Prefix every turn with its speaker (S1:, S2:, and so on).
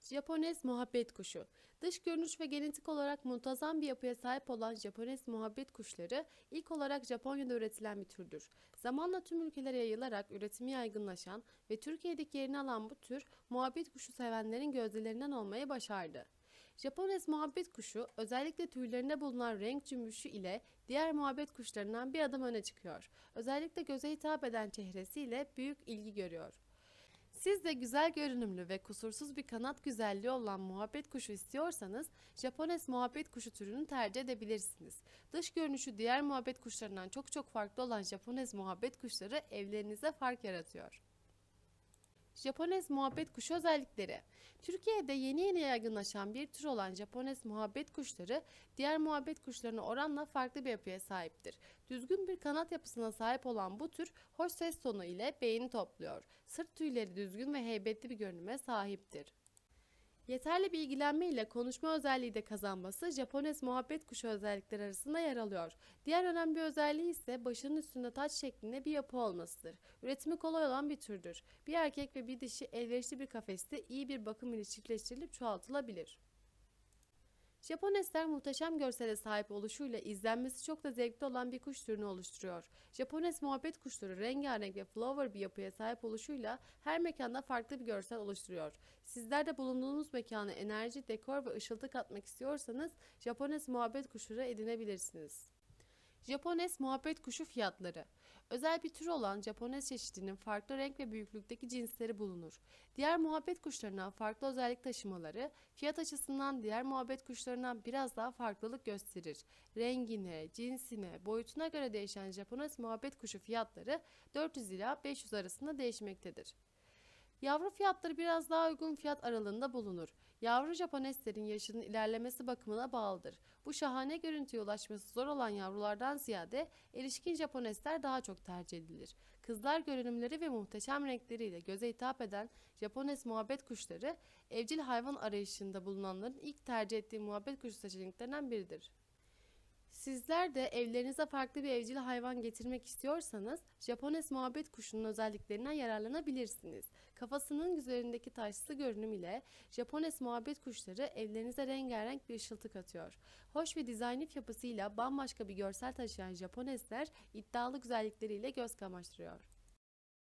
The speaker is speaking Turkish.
S1: Japones muhabbet kuşu. Dış görünüş ve genetik olarak muntazam bir yapıya sahip olan Japones muhabbet kuşları ilk olarak Japonya'da üretilen bir türdür. Zamanla tüm ülkelere yayılarak üretimi yaygınlaşan ve Türkiye'deki yerini alan bu tür muhabbet kuşu sevenlerin gözdelerinden olmayı başardı. Japones muhabbet kuşu özellikle tüylerinde bulunan renk cümbüşü ile diğer muhabbet kuşlarından bir adım öne çıkıyor. Özellikle göze hitap eden çehresiyle büyük ilgi görüyor. Siz de güzel görünümlü ve kusursuz bir kanat güzelliği olan muhabbet kuşu istiyorsanız Japones muhabbet kuşu türünü tercih edebilirsiniz. Dış görünüşü diğer muhabbet kuşlarından çok çok farklı olan Japones muhabbet kuşları evlerinize fark yaratıyor. Japones muhabbet kuşu özellikleri. Türkiye'de yeni yeni yaygınlaşan bir tür olan Japones muhabbet kuşları diğer muhabbet kuşlarına oranla farklı bir yapıya sahiptir. Düzgün bir kanat yapısına sahip olan bu tür hoş ses tonu ile beğeni topluyor. Sırt tüyleri düzgün ve heybetli bir görünüme sahiptir. Yeterli bilgilenme ile konuşma özelliği de kazanması Japones muhabbet kuşu özellikleri arasında yer alıyor. Diğer önemli bir özelliği ise başının üstünde taç şeklinde bir yapı olmasıdır. Üretimi kolay olan bir türdür. Bir erkek ve bir dişi elverişli bir kafeste iyi bir bakım ile çiftleştirilip çoğaltılabilir. Japonesler muhteşem görsele sahip oluşuyla izlenmesi çok da zevkli olan bir kuş türünü oluşturuyor. Japones muhabbet kuşları rengarenk ve flower bir yapıya sahip oluşuyla her mekanda farklı bir görsel oluşturuyor. Sizler de bulunduğunuz mekana enerji, dekor ve ışıltı katmak istiyorsanız Japones muhabbet kuşları edinebilirsiniz. Japones muhabbet kuşu fiyatları. Özel bir tür olan Japones çeşidinin farklı renk ve büyüklükteki cinsleri bulunur. Diğer muhabbet kuşlarından farklı özellik taşımaları fiyat açısından diğer muhabbet kuşlarından biraz daha farklılık gösterir. Rengine, cinsine, boyutuna göre değişen Japones muhabbet kuşu fiyatları 400 ila 500 arasında değişmektedir. Yavru fiyatları biraz daha uygun fiyat aralığında bulunur. Yavru Japoneslerin yaşının ilerlemesi bakımına bağlıdır. Bu şahane görüntüye ulaşması zor olan yavrulardan ziyade erişkin Japonesler daha çok tercih edilir. Kızlar görünümleri ve muhteşem renkleriyle göze hitap eden Japones muhabbet kuşları evcil hayvan arayışında bulunanların ilk tercih ettiği muhabbet kuşu seçeneklerinden biridir. Sizler de evlerinize farklı bir evcil hayvan getirmek istiyorsanız Japones muhabbet kuşunun özelliklerinden yararlanabilirsiniz. Kafasının üzerindeki taşlı görünüm ile Japones muhabbet kuşları evlerinize rengarenk bir ışıltı katıyor. Hoş ve dizaynif yapısıyla bambaşka bir görsel taşıyan Japonesler iddialı güzellikleriyle göz kamaştırıyor.